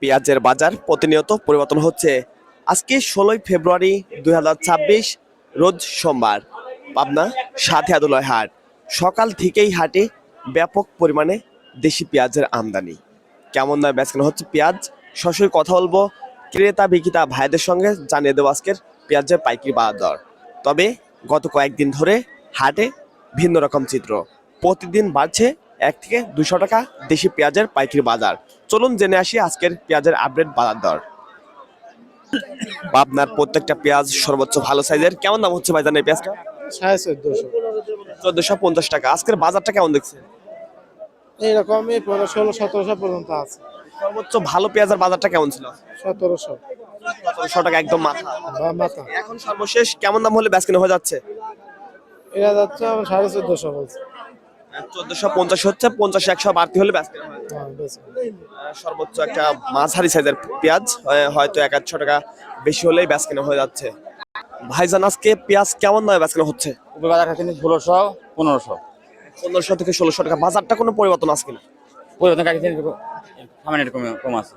পেঁয়াজের বাজার প্রতিনিয়ত পরিবর্তন হচ্ছে। আজকে ষোলোই ফেব্রুয়ারি দু হাজার ছাব্বিশ, রোজ সোমবার। পাবনা সাথিয়াদুলয় হাট। সকাল থেকেই হাটে ব্যাপক পরিমাণে দেশি পেঁয়াজের আমদানি। কেমন দামে বেচকেনা হচ্ছে পেঁয়াজ? সরাসরি কথা বলব ক্রেতা, বিক্রেতা ভাইদের সঙ্গে জানিয়ে দেবো আজকের পেঁয়াজের পাইকারি বাজার। দর তবে গত কয়েকদিন ধরে হাটে ভিন্ন রকম চিত্র। প্রতিদিন বাড়ছে এক থেকে দুশো টাকা দেশি পেঁয়াজের পাইকারি বাজার। চলুন জেনে আসি আজকের পেঁয়াজের আপডেট বাজার দর। আপনার প্রত্যেকটা পেঁয়াজ সর্বোচ্চ ভালো সাইজের। কেমন দাম হচ্ছে এই পেঁয়াজটা? সাড়ে চোদ্দশো। চোদ্দশো পঞ্চাশ টাকা। আজকের বাজারটা কেমন দেখছে এইরকমই পনেরো ষোলো সতেরোশো পর্যন্ত আছে। সর্বোচ্চ ভালো পেঁয়াজের বাজারটা কেমন ছিল? সতেরোশো। সতেরোশো টাকা একদম মাথা। মাথা। এখন সর্বশেষ কেমন দাম হলে ব্যাসকিন হয়ে যাচ্ছে? এরা যাচ্ছে সাড়ে চোদ্দশো বলছে। চোদ্দশো পঞ্চাশ হচ্ছে পঞ্চাশ একশো বাড়তি হলে আহ, সর্বোচ্চ একটা মাঝারি সাইজের পেঁয়াজ হয়তো এক আধশো টাকা বেশি হলেই ব্যাসকিন হয়ে যাচ্ছে। ভাইজান আজকে পেঁয়াজ কেমন দামে ব্যাসকিন হচ্ছে? বাজার খাচ্ছেন ষোলোশো পনেরোশো। পনেরোশো থেকে ষোলোশো টাকা। বাজারটা কোনো পরিবর্তন আছে কিনা? পরিবর্তন খাচ্ছেন সামান্য কমে- কম আছে।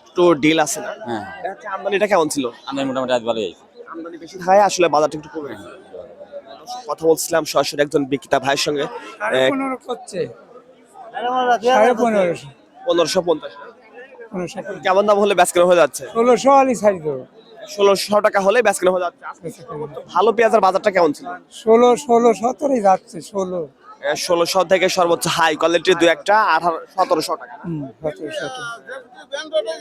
একটু ডিল আছে না? হ্যাঁ। আমদানিটা কেমন ছিল? আমাদের মোটামুটি আজ ভালোই আমদানি বেশি থাকায় আসলে বাজারটা একটু কমে গেছে। কথা বলছিলাম সরাসরি একজন বিক্রেতা ভাইয়ের সঙ্গে। পনেরোশো পঞ্চাশ। কেমন দাম হলে ব্যাসকেন হয়ে যাচ্ছে? ষোলোশো আলি ছাড়ি দেবো ষোলোশো টাকা হলে ব্যাসকেন হয়ে যাচ্ছে। ভালো পেঁয়াজের বাজারটা কেমন ছিল? ষোলো ষোলো সতেরোই যাচ্ছে ষোলো। ষোলোশো থেকে সর্বোচ্চ হাই কোয়ালিটির দু একটা আঠারো সতেরোশো টাকা।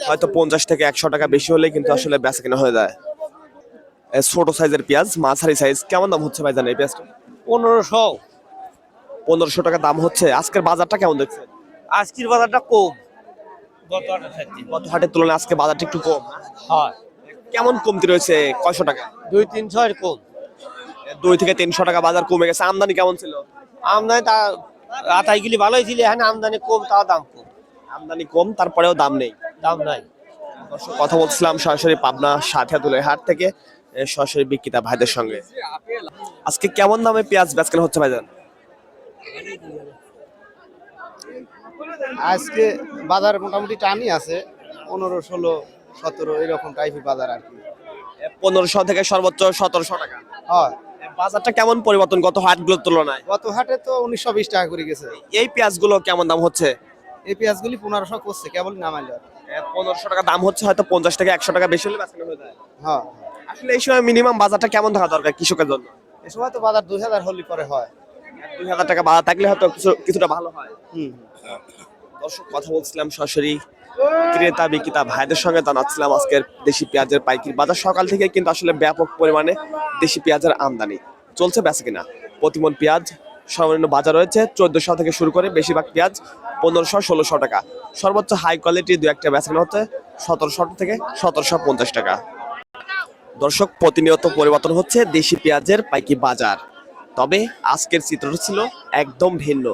হয়তো পঞ্চাশ থেকে একশো টাকা বেশি হলে কিন্তু আসলে বেচা কেনা হয়ে যায়। ছোট সাইজের পেঁয়াজ মাঝারি সাইজ কেমন দাম হচ্ছে ভাই জানেন এই পেঁয়াজটা? পনেরোশো। পনেরোশো টাকা দাম হচ্ছে। আজকের বাজারটা কেমন দেখছে আজকের বাজারটা কম। গত হাটের তুলনায়। আজকে বাজারটা একটু কম। হয়। কেমন কমতি রয়েছে? কয়শো টাকা? দুই তিনশো এর কম। দুই থেকে তিনশো টাকা বাজার কমে গেছে। আমদানি কেমন ছিল? আমদানি তা আটাইগুলি ভালোই ছিল। এখানে আমদানি কম তাও দাম কম। আমদানি কম তারপরেও দাম নেই। দাম নাই। কথা বলছিলাম সরাসরি পাবনা সাথে তুলে হাট থেকে। সরাসরি বিক্রেতা ভাইদের সঙ্গে। আজকে কেমন দামে পেঁয়াজ বেচকেনা হচ্ছে ভাইজান? আজকে বাজার মোটামুটি টানই আছে পনেরো ষোলো সতেরো এরকম টাইপের বাজার আর কি। পনেরোশো থেকে সর্বোচ্চ সতেরোশো টাকা। হয়। বাজারটা কেমন পরিবর্তন? গত হাটগুলোর তুলনায়। গত হাটে তো উনিশশো বিশ টাকা করে গেছে। এই পেঁয়াজগুলো কেমন দাম হচ্ছে? এই পেঁয়াজগুলি পনেরোশো করছে কেবল নামাইল। পনেরোশো টাকা দাম হচ্ছে হয়তো পঞ্চাশ থেকে একশো টাকা বেশি হলে হয়ে যায়। হ্যাঁ। আসলে এই সময় মিনিমাম বাজারটা কেমন থাকা দরকার কৃষকের জন্য? এ সময় তো বাজার দুই হাজার হলি পরে হয়। দুই হাজার টাকা বাজার থাকলে হয়তো কিছু কিছুটা ভালো হয়। হুম। দর্শক কথা বলছিলাম সরাসরি ক্রেতা বিক্রেতা ভাইদের সঙ্গে জানাচ্ছিলাম আজকের দেশি পেঁয়াজের পাইকারি বাজার। সকাল থেকে কিন্তু আসলে ব্যাপক পরিমাণে দেশি পেঁয়াজের আমদানি। চলছে বেচা কিনা? প্রতিমন পেঁয়াজ সর্বনিম্ন বাজার রয়েছে চোদ্দশো থেকে শুরু করে বেশিরভাগ পেঁয়াজ পনেরোশো ষোলোশো টাকা। সর্বোচ্চ হাই কোয়ালিটি দু একটা বেচা কেনা হচ্ছে সতেরোশো থেকে সতেরোশো পঞ্চাশ টাকা। দর্শক, প্রতিনিয়ত পরিবর্তন হচ্ছে দেশি পেঁয়াজের পাইকি বাজার। তবে আজকের চিত্রটা ছিল একদম ভিন্ন।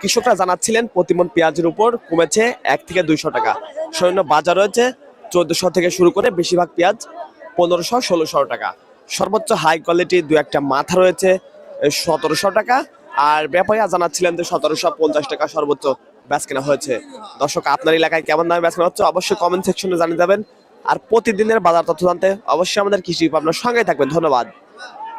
কৃষকরা জানাচ্ছিলেন, প্রতিমন পেঁয়াজের উপর কমেছে এক থেকে দুইশো টাকা। সৈন্য বাজার রয়েছে চোদ্দশো থেকে শুরু করে বেশিরভাগ পেঁয়াজ পনেরোশো, ষোলোশো টাকা। সর্বোচ্চ হাই কোয়ালিটি দু একটা মাথা রয়েছে সতেরোশো টাকা। আর ব্যাপারীরা জানাচ্ছিলেন যে সতেরোশো পঞ্চাশ টাকা সর্বোচ্চ ব্যাচ কেনা হয়েছে। দর্শক, আপনার এলাকায় কেমন দামে ব্যাচ কেনা হচ্ছে অবশ্যই কমেন্ট সেকশনে জানিয়ে যাবেন। আর প্রতিদিনের বাজার তথ্য জানতে অবশ্যই আমাদের কৃষি আপনার সঙ্গে থাকবেন। ধন্যবাদ।